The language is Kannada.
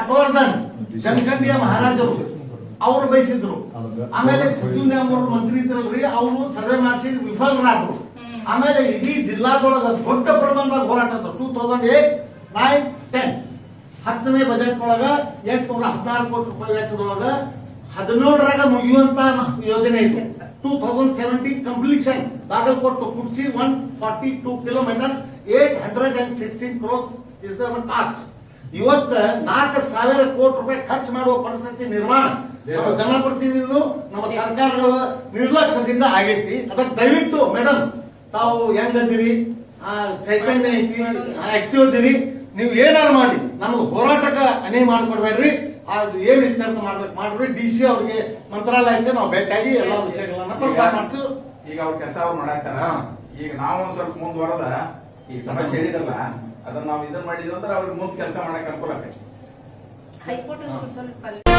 ಪಟವರ್ಧನ್ ಜಮಖಂಡಿಯ ಮಹಾರಾಜರು ಅವರು ಬಯಸಿದ್ರು. ಆಮೇಲೆ ಸಿದ್ದು ಮಂತ್ರಿ ಇದ್ರಲ್ರಿ ಅವರು ಸರ್ವೆ ಮಾಡಿಸಿ ವಿಫಲರಾದ್ರು. ಆಮೇಲೆ ಇಡೀ ಜಿಲ್ಲಾದೊಳಗ ದೊಡ್ಡ ಪ್ರಮಾಣದಾಗ ಹೋರಾಟ two thousand eight nine ten. ಹತ್ತನೇ ಬಜೆಟ್ ಒಳಗ ಎಂಟುನೂರ ಹದಿನಾರು ಕೋಟಿ ರೂಪಾಯಿ ವೆಚ್ಚದೊಳಗ ಹದಿನೇಳರಾಗ ಮುಗಿಯುವಂತ ಯೋಜನೆ ಇದೆ. Two thousand seventeen completion Bagalkot to Kudachi one forty two kilometre eight hundred and sixteen crores is the cost. ಇವತ್ತ ನಾಲ್ಕು ಸಾವಿರ ಕೋಟಿ ರೂಪಾಯಿ ಖರ್ಚು ಮಾಡುವ ಪರಿಸ್ಥಿತಿ ನಿರ್ಮಾಣ. ನಮ್ಮ ಜನಪ್ರತಿನಿಧಿಗಳು ನಮ್ಮ ಸರ್ಕಾರಗಳ ನಿರ್ಲಕ್ಷ್ಯದಿಂದ ಆಗೈತಿ. ಅದಕ್ಕೆ ದಯವಿಟ್ಟು ಮೇಡಮ್ ತಾವು ಹೆಂಗದಿರಿ ಆ, ಚೈತನ್ಯ ಐತಿ ಆಕ್ಟಿವ್ ಅದಿರಿ. ನೀವು ಏನಾರು ಮಾಡಿ ನಮ್ಗೆ ಹೋರಾಟಕ ಅನೇ ಮಾಡ್ಕೊಡ್ಬೇಡ್ರಿ. ಅದು ಏನು ಇತ್ಯರ್ಥ ಮಾಡ್ಬೇಕು ಮಾಡ್ರಿ ಡಿ ಸಿ ಅವ್ರಿಗೆ ಮಂತ್ರಾಲಯಕ್ಕೆ ನಾವು ಭೇಟಿಯಾಗಿ ಎಲ್ಲಾ ವಿಷಯಗಳನ್ನ ಪ್ರಸ್ತಾಪ ಮಾಡ್ತೀವಿ. ಈಗ ಅವ್ರ ಕೆಲಸ ಅವ್ರು ಮಾಡಾಚಾರ ಈಗ ನಾವು ಸ್ವಲ್ಪ ಮುಂದುವರೆದ ಈ ಸಮಸ್ಯೆ ಹೇಳಿದಲ್ಲ ಅದನ್ನ ನಾವು ಇದನ್ನ ಮಾಡಿದ್ವಿ ಅಂದ್ರೆ ಅವ್ರಿಗೆ ಮುಂದೆ ಕೆಲಸ ಮಾಡಕ್ ಅನುಕೂಲ ಆಕೈತಿ ಹೈಕೋರ್ಟ್ ಸ್ವಲ್ಪ